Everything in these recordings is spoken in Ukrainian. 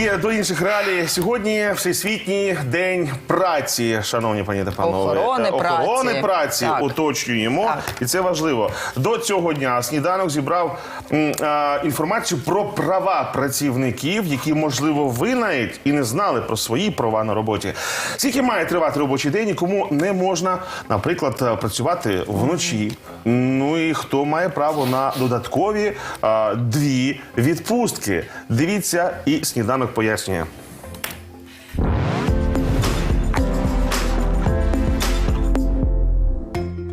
І до інших реалій сьогодні всесвітній день праці, шановні пані та панове. Охорони Е, охорони праці. праці Так. уточнюємо, Так. і це важливо. До цього дня сніданок зібрав м, а, інформацію про права працівників, які можливо ви навіть і не знали про свої права на роботі. Скільки має тривати робочий день і кому не можна, наприклад, е, працювати вночі. Ну і хто має право на додаткові а, дві відпустки. Дивіться, і сніданок пояснює.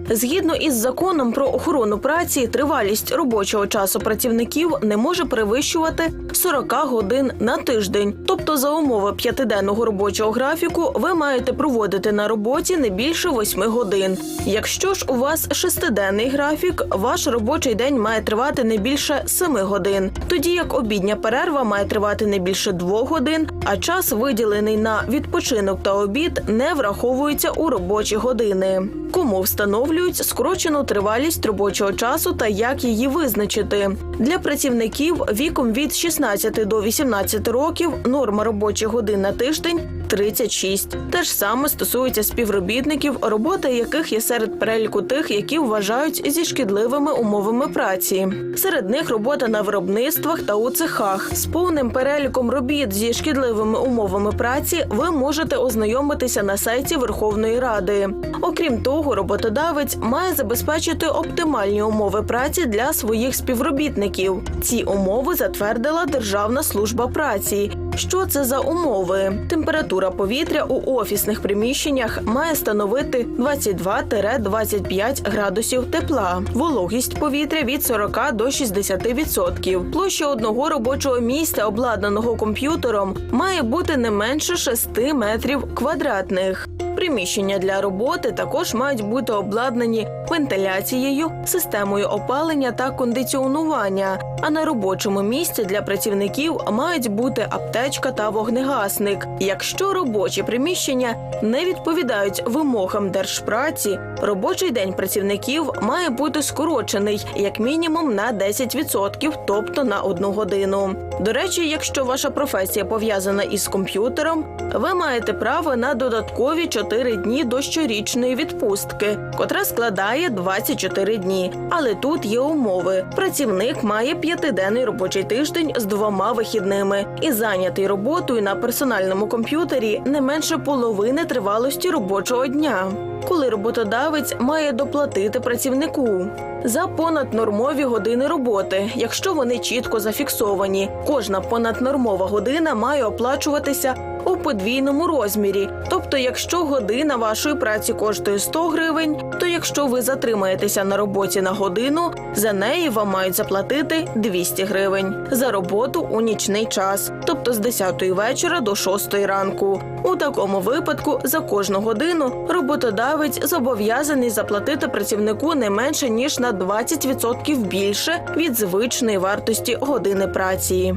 Згідно із законом про охорону праці, тривалість робочого часу працівників не може перевищувати 40 годин на тиждень. Тобто, за умови п'ятиденного робочого графіку, ви маєте проводити на роботі не більше 8 годин. Якщо ж у вас шестиденний графік, ваш робочий день має тривати не більше 7 годин, тоді як обідня перерва має тривати не більше двох годин, а час, виділений на відпочинок та обід, не враховується у робочі години. Кому встановлюють скорочену тривалість робочого часу та як її визначити? Для працівників віком від 16 до 18 років норма робочих годин на тиждень 36. Те ж саме стосується співробітників, робота яких є серед переліку тих, які вважають зі шкідливими умовами праці. Серед них робота на виробництвах та у цехах. З повним переліком робіт зі шкідливими умовами праці ви можете ознайомитися на сайті Верховної Ради. Окрім того, роботодавець має забезпечити оптимальні умови праці для своїх співробітників. Ці умови затвердила Державна служба праці. Що це за умови? Температура повітря у офісних приміщеннях має становити 22-25 градусів тепла, вологість повітря від 40 до 60%. Площа одного робочого місця, обладнаного комп'ютером, має бути не менше 6 метрів квадратних. Приміщення для роботи також мають бути обладнані вентиляцією, системою опалення та кондиціонування. А на робочому місці для працівників мають бути аптечка та вогнегасник. Якщо робочі приміщення не відповідають вимогам держпраці, робочий день працівників має бути скорочений як мінімум на 10%, тобто на одну годину. До речі, якщо ваша професія пов'язана із комп'ютером, ви маєте право на додаткові 4 дні до щорічної відпустки, котра складає 24 дні. Але тут є умови: працівник має п'ятиденний робочий тиждень з двома вихідними і зайнятий роботою на персональному комп'ютері не менше половини тривалості робочого дня. Коли роботодавець має доплатити працівнику за понаднормові години роботи, якщо вони чітко зафіксовані, кожна понаднормова година має оплачуватися подвійному розмірі. Тобто, якщо година вашої праці коштує 100 гривень, то якщо ви затримаєтеся на роботі на годину, за неї вам мають заплатити 200 гривень за роботу у нічний час, тобто з 10 вечора до 6 ранку. У такому випадку за кожну годину роботодавець зобов'язаний заплатити працівнику не менше ніж на 20% більше від звичної вартості години праці.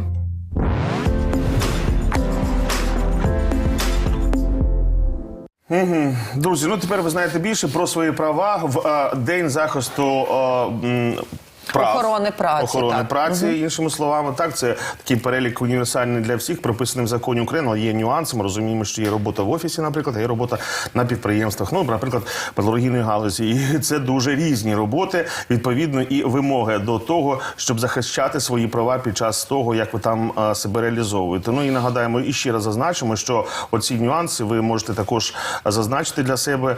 Друзі, ну тепер ви знаєте більше про свої права в е, день захисту. е, м, Прав. Охорони праці, охорони так. праці, іншими словами, так це такий перелік універсальний для всіх, прописаний в законі України, але є нюанси. Ми розуміємо, що є робота в офісі, наприклад, а є робота на підприємствах. Ну, наприклад, металургійної галузі. І це дуже різні роботи, відповідно, і вимоги до того, щоб захищати свої права під час того, як ви там е, себе реалізовуєте. Ну і нагадаємо, і ще раз зазначимо, що оці нюанси ви можете також зазначити для себе.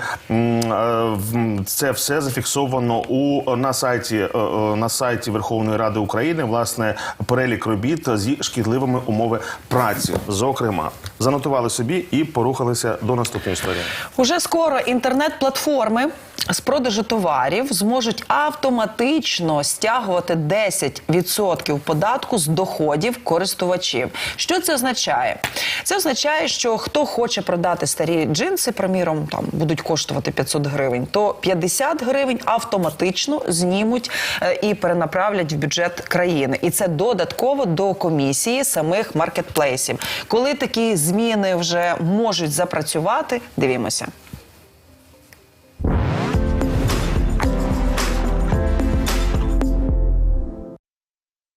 Це все зафіксовано у на сайті е, е, на сайті Верховної Ради України. Власне, перелік робіт зі шкідливими умови праці. Зокрема, занотували собі і порухалися до наступної історії. Уже скоро інтернет-платформи з продажу товарів зможуть автоматично стягувати 10% податку з доходів користувачів. Що це означає? Це означає, що хто хоче продати старі джинси, приміром, там будуть коштувати 500 гривень, то 50 гривень автоматично знімуть е, і перенаправлять в бюджет країни. І це додатково до комісії самих маркетплейсів. Коли такі зміни вже можуть запрацювати, дивімося.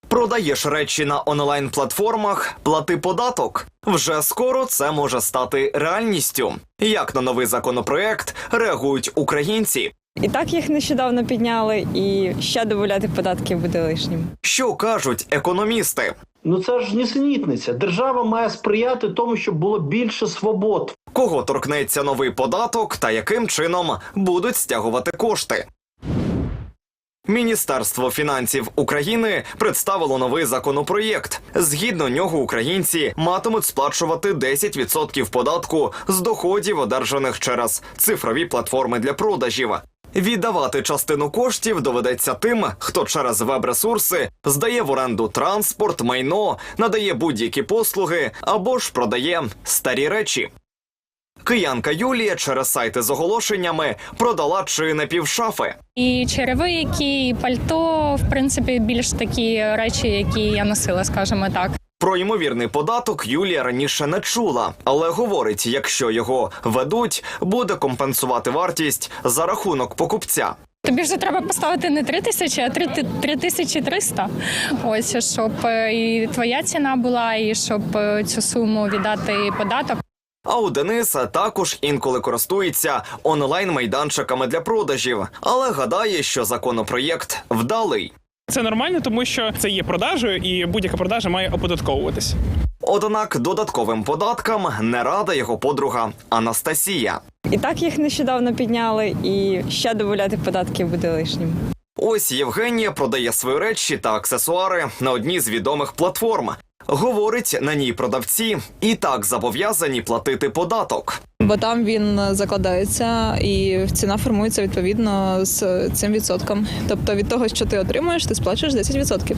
Продаєш речі на онлайн-платформах, плати податок. Вже скоро це може стати реальністю. Як на новий законопроект реагують українці? І так їх нещодавно підняли, і ще додати податки буде лишнім. Що кажуть економісти? Ну це ж нісенітниця. Держава має сприяти тому, щоб було більше свобод. Кого торкнеться новий податок та яким чином будуть стягувати кошти? Міністерство фінансів України представило новий законопроєкт. Згідно нього, українці матимуть сплачувати 10% податку з доходів, одержаних через цифрові платформи для продажів. Віддавати частину коштів доведеться тим, хто через веб-ресурси здає в оренду транспорт, майно, надає будь-які послуги або ж продає старі речі. Киянка Юлія через сайти з оголошеннями продала чи не півшафи. І черевики, і пальто, в принципі, більш такі речі, які я носила, скажімо так. Про ймовірний податок Юлія раніше не чула, але говорить, якщо його ведуть, буде компенсувати вартість за рахунок покупця. Тобі ж треба поставити не 3 тисячі, а 3 ти- 3300. Ось щоб е, і твоя ціна була, і щоб е, цю суму віддати податок. А у Дениса також інколи користується онлайн-майданчиками для продажів, але гадає, що законопроєкт вдалий. Це нормально, тому що це є продажею, і будь-яка продажа має оподатковуватись. Однак додатковим податкам не рада його подруга Анастасія. І так їх нещодавно підняли, і ще додати податки буде лишнім. Ось Євгенія продає свої речі та аксесуари на одній з відомих платформ. Говорить, на ній продавці і так зобов'язані платити податок. Бо там він закладається і ціна формується відповідно з цим відсотком. Тобто від того, що ти отримуєш, ти сплачуєш 10%.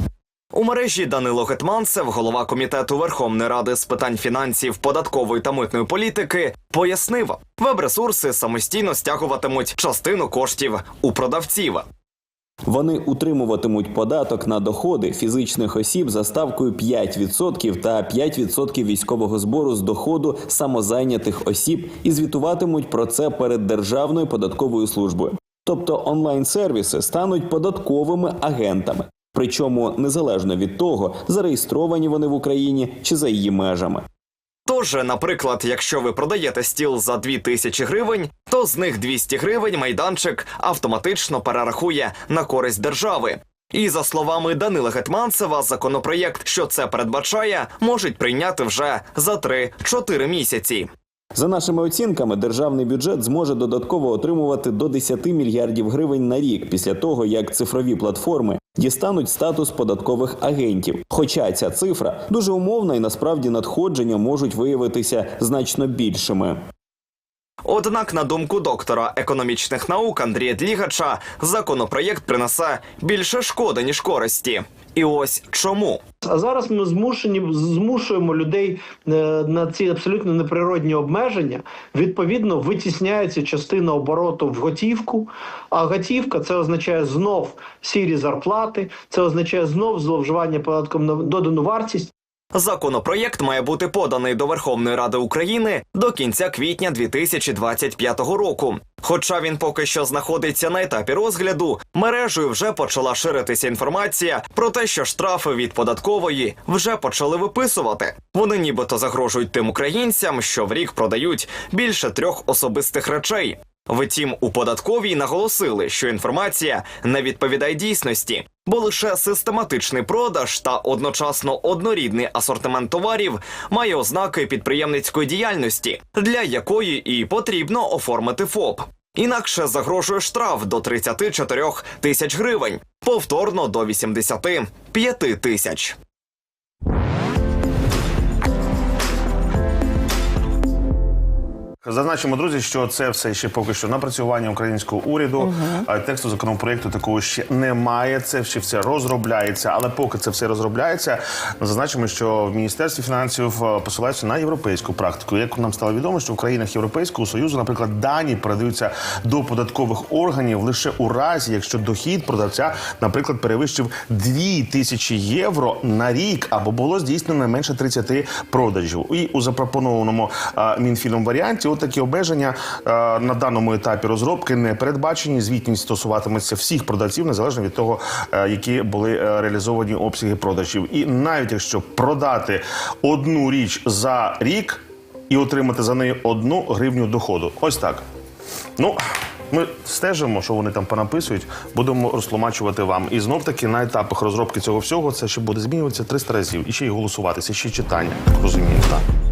У мережі Данило Гетманцев, голова комітету Верховної Ради з питань фінансів, податкової та митної політики, пояснив, веб-ресурси самостійно стягуватимуть частину коштів у продавців. Вони утримуватимуть податок на доходи фізичних осіб за ставкою 5% та 5% військового збору з доходу самозайнятих осіб і звітуватимуть про це перед Державною податковою службою. Тобто онлайн-сервіси стануть податковими агентами, причому незалежно від того, зареєстровані вони в Україні чи за її межами. Тож, наприклад, якщо ви продаєте стіл за 2000 гривень, то з них 200 гривень майданчик автоматично перерахує на користь держави. І за словами Данила Гетманцева, законопроєкт, що це передбачає, можуть прийняти вже за 3-4 місяці. За нашими оцінками, державний бюджет зможе додатково отримувати до 10 мільярдів гривень на рік після того, як цифрові платформи дістануть статус податкових агентів. Хоча ця цифра дуже умовна і насправді надходження можуть виявитися значно більшими. Однак, на думку доктора економічних наук Андрія Длігача, законопроєкт принесе більше шкоди ніж користі. І ось чому. А зараз ми змушені змушуємо людей е, на ці абсолютно неприродні обмеження. Відповідно, витісняється частина обороту в готівку. А готівка це означає знов сірі зарплати, це означає знов зловживання податком на додану вартість. Законопроєкт має бути поданий до Верховної Ради України до кінця квітня 2025 року. Хоча він поки що знаходиться на етапі розгляду, мережею вже почала ширитися інформація про те, що штрафи від податкової вже почали виписувати. Вони нібито загрожують тим українцям, що в рік продають більше трьох особистих речей. Втім, у податковій наголосили, що інформація не відповідає дійсності, бо лише систематичний продаж та одночасно однорідний асортимент товарів має ознаки підприємницької діяльності, для якої і потрібно оформити ФОП. Інакше загрожує штраф до 34 тисяч гривень, повторно до 85 тисяч. Зазначимо, друзі, що це все ще поки що напрацювання українського уряду. А Тексту законопроекту такого ще немає. Це ще все розробляється. Але поки це все розробляється, зазначимо, що в міністерстві фінансів е, посилаються на європейську практику. Як нам стало відомо, що в країнах Європейського союзу, наприклад, дані передаються до податкових органів лише у разі, якщо дохід продавця, наприклад, перевищив 2 тисячі євро на рік або було здійснено не менше 30 продажів. І у запропонованому а, мінфіном варіанті, такі обмеження е, на даному етапі розробки не передбачені. Звітність стосуватиметься всіх продавців, незалежно від того, е, які були е, реалізовані обсяги продажів. І навіть якщо продати одну річ за рік і отримати за неї одну гривню доходу, ось так. Ну. Ми стежимо, що вони там понаписують, будемо розтлумачувати вам. І знов таки на етапах розробки цього всього це ще буде змінюватися 300 разів. І ще й голосуватися, ще й читання. Розумієте.